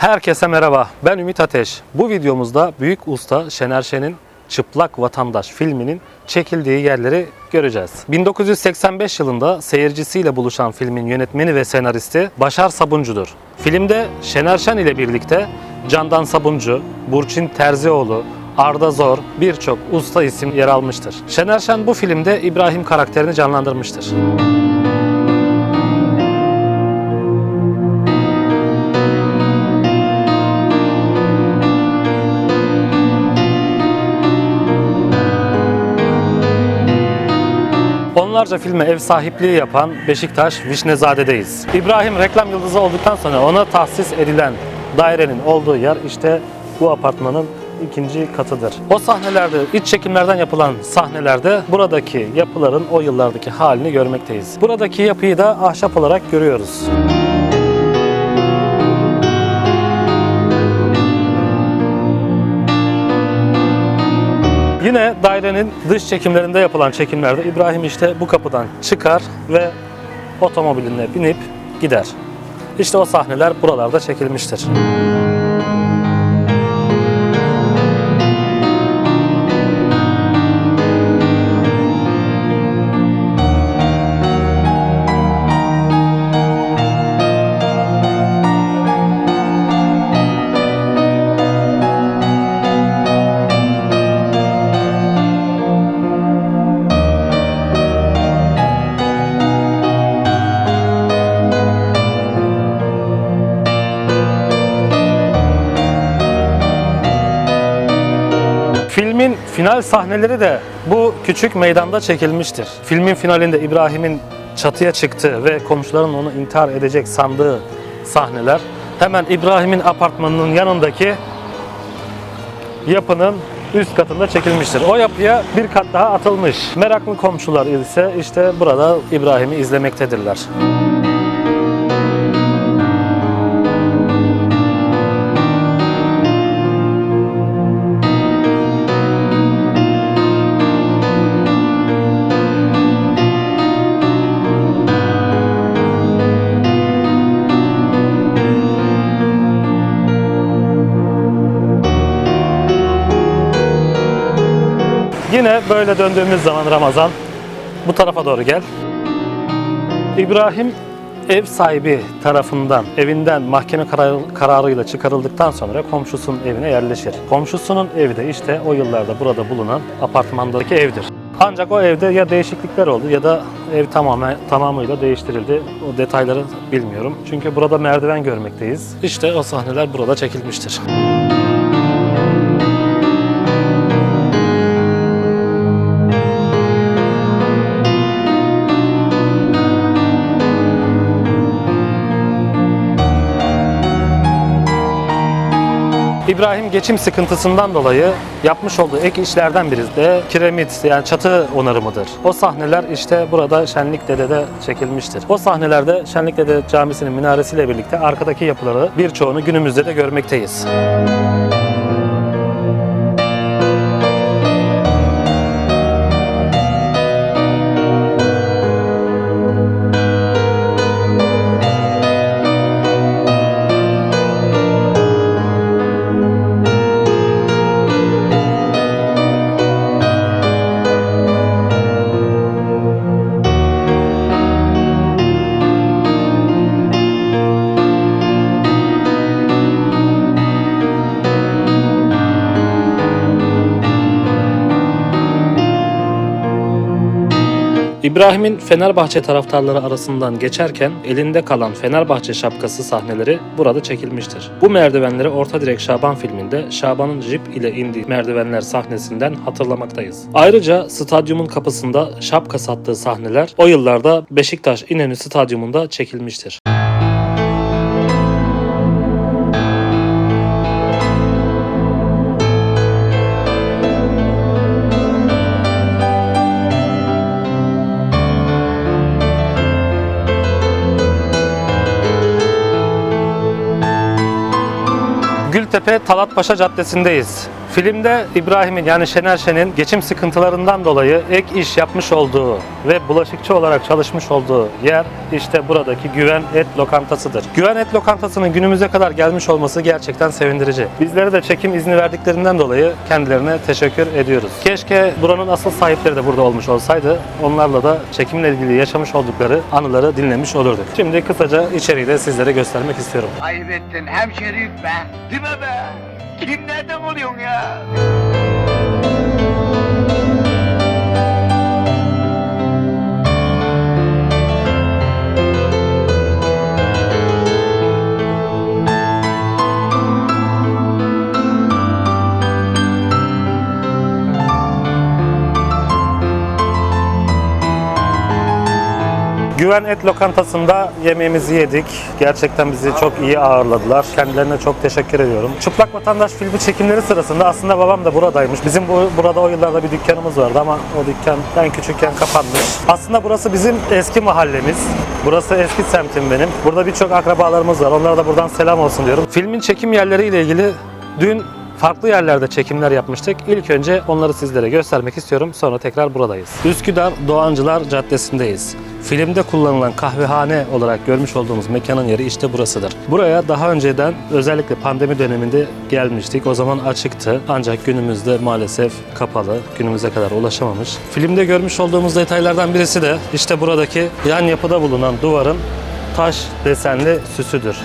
Herkese merhaba. Ben Ümit Ateş. Bu videomuzda Büyük Usta Şener Şen'in Çıplak Vatandaş filminin çekildiği yerleri göreceğiz. 1985 yılında seyircisiyle buluşan filmin yönetmeni ve senaristi Başar Sabuncu'dur. Filmde Şener Şen ile birlikte Candan Sabuncu, Burçin Terzioğlu, Arda Zor birçok usta isim yer almıştır. Şener Şen bu filmde İbrahim karakterini canlandırmıştır. Onlarca filme ev sahipliği yapan Beşiktaş Vişnezade'deyiz. İbrahim reklam yıldızı olduktan sonra ona tahsis edilen dairenin olduğu yer işte bu apartmanın ikinci katıdır. O sahnelerde, iç çekimlerden yapılan sahnelerde buradaki yapıların o yıllardaki halini görmekteyiz. Buradaki yapıyı da ahşap olarak görüyoruz. Yine dairenin dış çekimlerinde yapılan çekimlerde İbrahim işte bu kapıdan çıkar ve otomobiline binip gider. İşte o sahneler buralarda çekilmiştir. Final sahneleri de bu küçük meydanda çekilmiştir. Filmin finalinde İbrahim'in çatıya çıktığı ve komşuların onu intihar edecek sandığı sahneler hemen İbrahim'in apartmanının yanındaki yapının üst katında çekilmiştir. O yapıya bir kat daha atılmış. Meraklı komşular ise işte burada İbrahim'i izlemektedirler. Yine böyle döndüğümüz zaman Ramazan bu tarafa doğru gel. İbrahim ev sahibi tarafından evinden mahkeme karar- kararıyla çıkarıldıktan sonra komşusunun evine yerleşir. Komşusunun evi de işte o yıllarda burada bulunan apartmandaki evdir. Ancak o evde ya değişiklikler oldu ya da ev tamamen tamamıyla değiştirildi. O detayları bilmiyorum. Çünkü burada merdiven görmekteyiz. İşte o sahneler burada çekilmiştir. İbrahim geçim sıkıntısından dolayı yapmış olduğu ek işlerden biri de kiremit yani çatı onarımıdır. O sahneler işte burada Şenlik Dede'de çekilmiştir. O sahnelerde Şenlik Dede Camisi'nin minaresiyle birlikte arkadaki yapıları birçoğunu günümüzde de görmekteyiz. İbrahim'in Fenerbahçe taraftarları arasından geçerken elinde kalan Fenerbahçe şapkası sahneleri burada çekilmiştir. Bu merdivenleri Orta Direk Şaban filminde Şaban'ın jip ile indiği merdivenler sahnesinden hatırlamaktayız. Ayrıca stadyumun kapısında şapka sattığı sahneler o yıllarda Beşiktaş İnönü Stadyumunda çekilmiştir. Talatpaşa Caddesi'ndeyiz. Filmde İbrahim'in yani Şener Şen'in geçim sıkıntılarından dolayı ek iş yapmış olduğu ve bulaşıkçı olarak çalışmış olduğu yer işte buradaki Güven Et Lokantası'dır. Güven Et Lokantası'nın günümüze kadar gelmiş olması gerçekten sevindirici. Bizlere de çekim izni verdiklerinden dolayı kendilerine teşekkür ediyoruz. Keşke buranın asıl sahipleri de burada olmuş olsaydı onlarla da çekimle ilgili yaşamış oldukları anıları dinlemiş olurduk. Şimdi kısaca içeriği de sizlere göstermek istiyorum. Ayıp hemşeriyik be. Değil mi be? Kim nereden buluyorsun ya? Güven Et Lokantası'nda yemeğimizi yedik. Gerçekten bizi çok iyi ağırladılar. Kendilerine çok teşekkür ediyorum. Çıplak Vatandaş filmi çekimleri sırasında aslında babam da buradaymış. Bizim bu, burada o yıllarda bir dükkanımız vardı ama o dükkan ben küçükken kapanmış. Aslında burası bizim eski mahallemiz. Burası eski semtim benim. Burada birçok akrabalarımız var. Onlara da buradan selam olsun diyorum. Filmin çekim yerleriyle ilgili dün farklı yerlerde çekimler yapmıştık. İlk önce onları sizlere göstermek istiyorum. Sonra tekrar buradayız. Üsküdar Doğancılar Caddesi'ndeyiz. Filmde kullanılan kahvehane olarak görmüş olduğumuz mekanın yeri işte burasıdır. Buraya daha önceden özellikle pandemi döneminde gelmiştik. O zaman açıktı. Ancak günümüzde maalesef kapalı. Günümüze kadar ulaşamamış. Filmde görmüş olduğumuz detaylardan birisi de işte buradaki yan yapıda bulunan duvarın taş desenli süsüdür.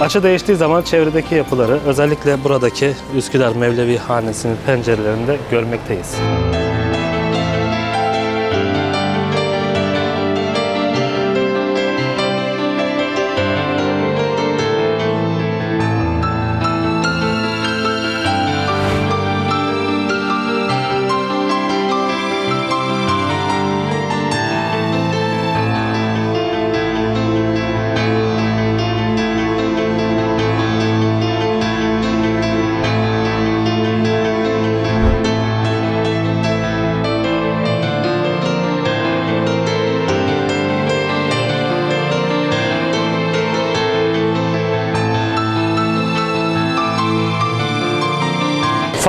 Açı değiştiği zaman çevredeki yapıları özellikle buradaki Üsküdar Mevlevi Hanesi'nin pencerelerinde görmekteyiz.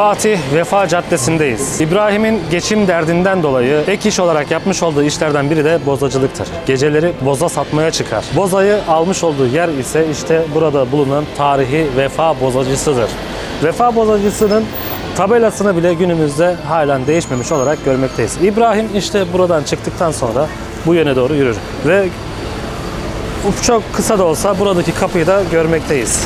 Fatih Vefa Caddesi'ndeyiz. İbrahim'in geçim derdinden dolayı ek iş olarak yapmış olduğu işlerden biri de bozacılıktır. Geceleri boza satmaya çıkar. Bozayı almış olduğu yer ise işte burada bulunan tarihi Vefa Bozacısıdır. Vefa Bozacısı'nın tabelasını bile günümüzde halen değişmemiş olarak görmekteyiz. İbrahim işte buradan çıktıktan sonra bu yöne doğru yürür ve çok kısa da olsa buradaki kapıyı da görmekteyiz.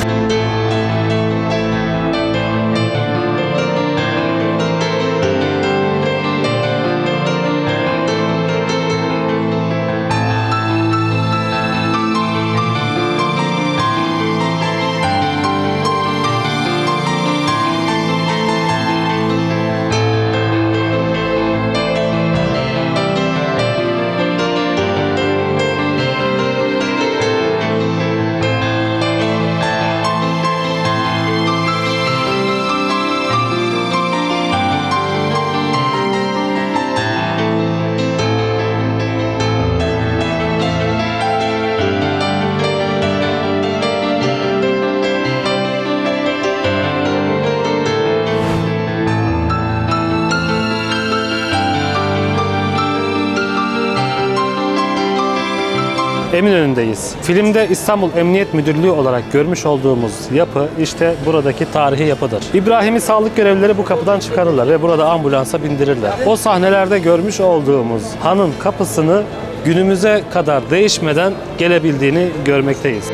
Eminönü'ndeyiz. Filmde İstanbul Emniyet Müdürlüğü olarak görmüş olduğumuz yapı işte buradaki tarihi yapıdır. İbrahim'i sağlık görevlileri bu kapıdan çıkarırlar ve burada ambulansa bindirirler. O sahnelerde görmüş olduğumuz hanın kapısını günümüze kadar değişmeden gelebildiğini görmekteyiz.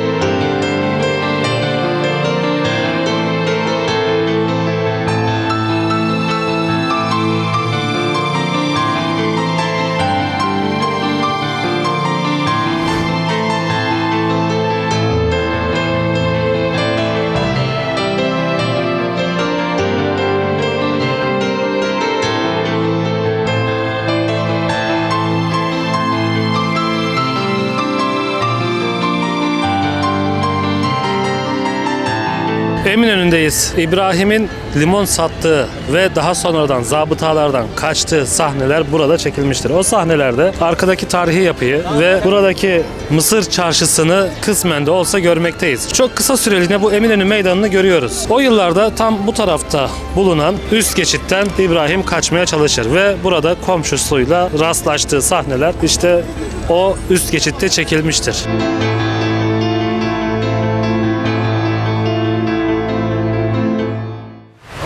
Eminönü'ndeyiz. İbrahim'in limon sattığı ve daha sonradan zabıtalardan kaçtığı sahneler burada çekilmiştir. O sahnelerde arkadaki tarihi yapıyı ve buradaki Mısır çarşısını kısmen de olsa görmekteyiz. Çok kısa süreliğine bu Eminönü meydanını görüyoruz. O yıllarda tam bu tarafta bulunan üst geçitten İbrahim kaçmaya çalışır ve burada komşusuyla rastlaştığı sahneler işte o üst geçitte çekilmiştir.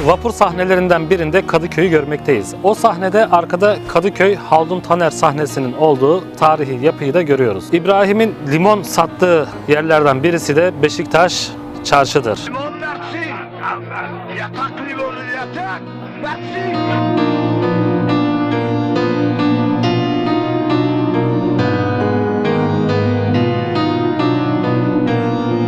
Vapur sahnelerinden birinde Kadıköy'ü görmekteyiz. O sahnede arkada Kadıköy Haldun Taner sahnesinin olduğu tarihi yapıyı da görüyoruz. İbrahim'in limon sattığı yerlerden birisi de Beşiktaş Çarşı'dır. Limon Mersi. Yatak limonu yatak. Mersi.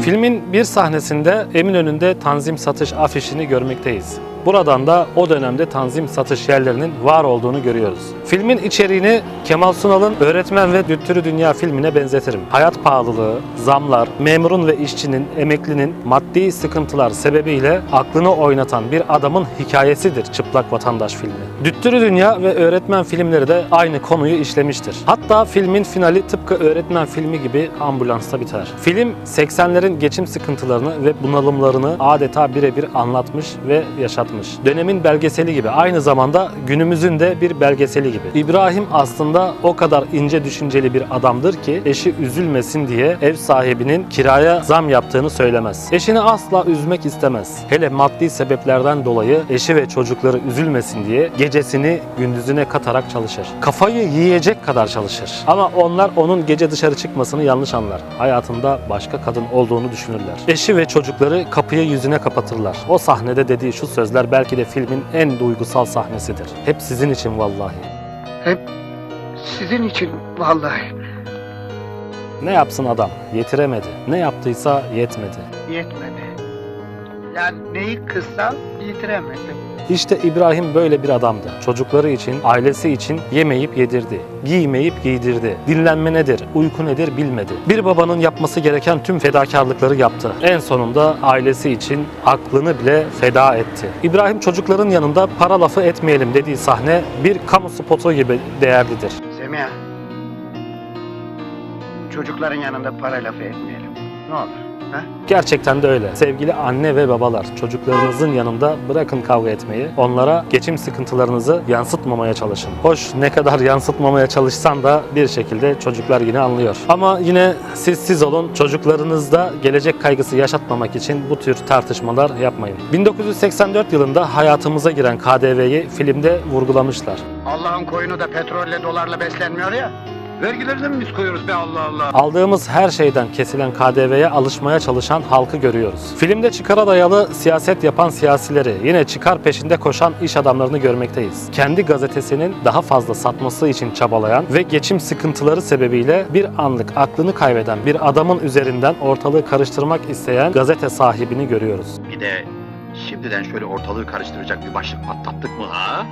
Filmin bir sahnesinde Eminönü'nde tanzim satış afişini görmekteyiz. Buradan da o dönemde tanzim satış yerlerinin var olduğunu görüyoruz. Filmin içeriğini Kemal Sunal'ın Öğretmen ve Düttürü Dünya filmine benzetirim. Hayat pahalılığı, zamlar, memurun ve işçinin, emeklinin maddi sıkıntılar sebebiyle aklını oynatan bir adamın hikayesidir Çıplak Vatandaş filmi. Düttürü Dünya ve Öğretmen filmleri de aynı konuyu işlemiştir. Hatta filmin finali tıpkı Öğretmen filmi gibi ambulansta biter. Film 80'lerin geçim sıkıntılarını ve bunalımlarını adeta birebir anlatmış ve yaşatmış. Dönemin belgeseli gibi aynı zamanda günümüzün de bir belgeseli gibi. İbrahim aslında o kadar ince düşünceli bir adamdır ki eşi üzülmesin diye ev sahibinin kiraya zam yaptığını söylemez. Eşini asla üzmek istemez. Hele maddi sebeplerden dolayı eşi ve çocukları üzülmesin diye gecesini gündüzüne katarak çalışır. Kafayı yiyecek kadar çalışır. Ama onlar onun gece dışarı çıkmasını yanlış anlar. Hayatında başka kadın olduğunu düşünürler. Eşi ve çocukları kapıyı yüzüne kapatırlar. O sahnede dediği şu sözler belki de filmin en duygusal sahnesidir. Hep sizin için vallahi. Hep sizin için vallahi. Ne yapsın adam? Yetiremedi. Ne yaptıysa yetmedi. Yetmedi. Yani neyi kıssam yitiremedim. İşte İbrahim böyle bir adamdı. Çocukları için, ailesi için yemeyip yedirdi. Giymeyip giydirdi. Dinlenme nedir, uyku nedir bilmedi. Bir babanın yapması gereken tüm fedakarlıkları yaptı. En sonunda ailesi için aklını bile feda etti. İbrahim çocukların yanında para lafı etmeyelim dediği sahne bir kamu spotu gibi değerlidir. Semiha. Çocukların yanında para lafı etmeyelim. Ne olur. Gerçekten de öyle. Sevgili anne ve babalar, çocuklarınızın yanında bırakın kavga etmeyi. Onlara geçim sıkıntılarınızı yansıtmamaya çalışın. Hoş ne kadar yansıtmamaya çalışsan da bir şekilde çocuklar yine anlıyor. Ama yine siz siz olun. Çocuklarınızda gelecek kaygısı yaşatmamak için bu tür tartışmalar yapmayın. 1984 yılında hayatımıza giren KDV'yi filmde vurgulamışlar. Allah'ın koyunu da petrolle dolarla beslenmiyor ya. Vergileri de mi biz koyuyoruz be Allah Allah? Aldığımız her şeyden kesilen KDV'ye alışmaya çalışan halkı görüyoruz. Filmde çıkara dayalı siyaset yapan siyasileri, yine çıkar peşinde koşan iş adamlarını görmekteyiz. Kendi gazetesinin daha fazla satması için çabalayan ve geçim sıkıntıları sebebiyle bir anlık aklını kaybeden bir adamın üzerinden ortalığı karıştırmak isteyen gazete sahibini görüyoruz. Bir de şimdiden şöyle ortalığı karıştıracak bir başlık patlattık mı ha?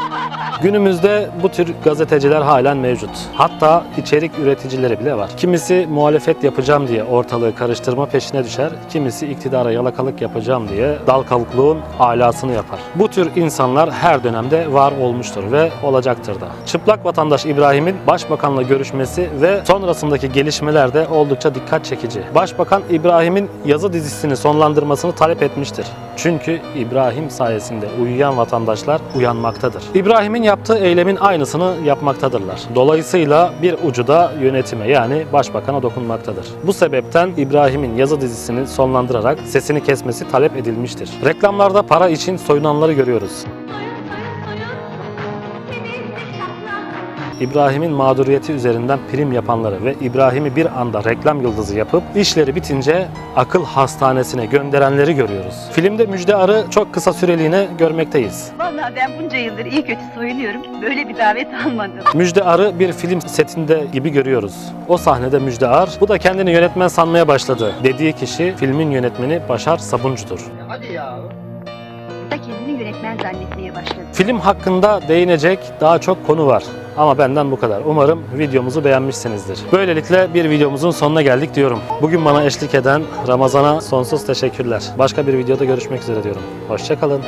Günümüzde bu tür gazeteciler halen mevcut. Hatta içerik üreticileri bile var. Kimisi muhalefet yapacağım diye ortalığı karıştırma peşine düşer. Kimisi iktidara yalakalık yapacağım diye dal kavukluğun alasını yapar. Bu tür insanlar her dönemde var olmuştur ve olacaktır da. Çıplak vatandaş İbrahim'in başbakanla görüşmesi ve sonrasındaki gelişmeler de oldukça dikkat çekici. Başbakan İbrahim'in yazı dizisini sonlandırmasını talep etmiştir. Çünkü İbrahim sayesinde uyuyan vatandaşlar uyanmaktadır. İbrahim'in yaptığı eylemin aynısını yapmaktadırlar. Dolayısıyla bir ucu da yönetime yani başbakana dokunmaktadır. Bu sebepten İbrahim'in yazı dizisini sonlandırarak sesini kesmesi talep edilmiştir. Reklamlarda para için soyunanları görüyoruz. İbrahim'in mağduriyeti üzerinden prim yapanları ve İbrahim'i bir anda reklam yıldızı yapıp işleri bitince akıl hastanesine gönderenleri görüyoruz. Filmde Müjde Arı çok kısa süreliğine görmekteyiz. Vallahi ben bunca yıldır iyi kötü soyunuyorum. Böyle bir davet almadım. Müjde Arı bir film setinde gibi görüyoruz. O sahnede Müjde Ar, bu da kendini yönetmen sanmaya başladı. Dediği kişi filmin yönetmeni Başar Sabuncu'dur. Hadi ya. Da kendini yönetmen zannetmeye başladı. Film hakkında değinecek daha çok konu var. Ama benden bu kadar. Umarım videomuzu beğenmişsinizdir. Böylelikle bir videomuzun sonuna geldik diyorum. Bugün bana eşlik eden Ramazan'a sonsuz teşekkürler. Başka bir videoda görüşmek üzere diyorum. Hoşçakalın.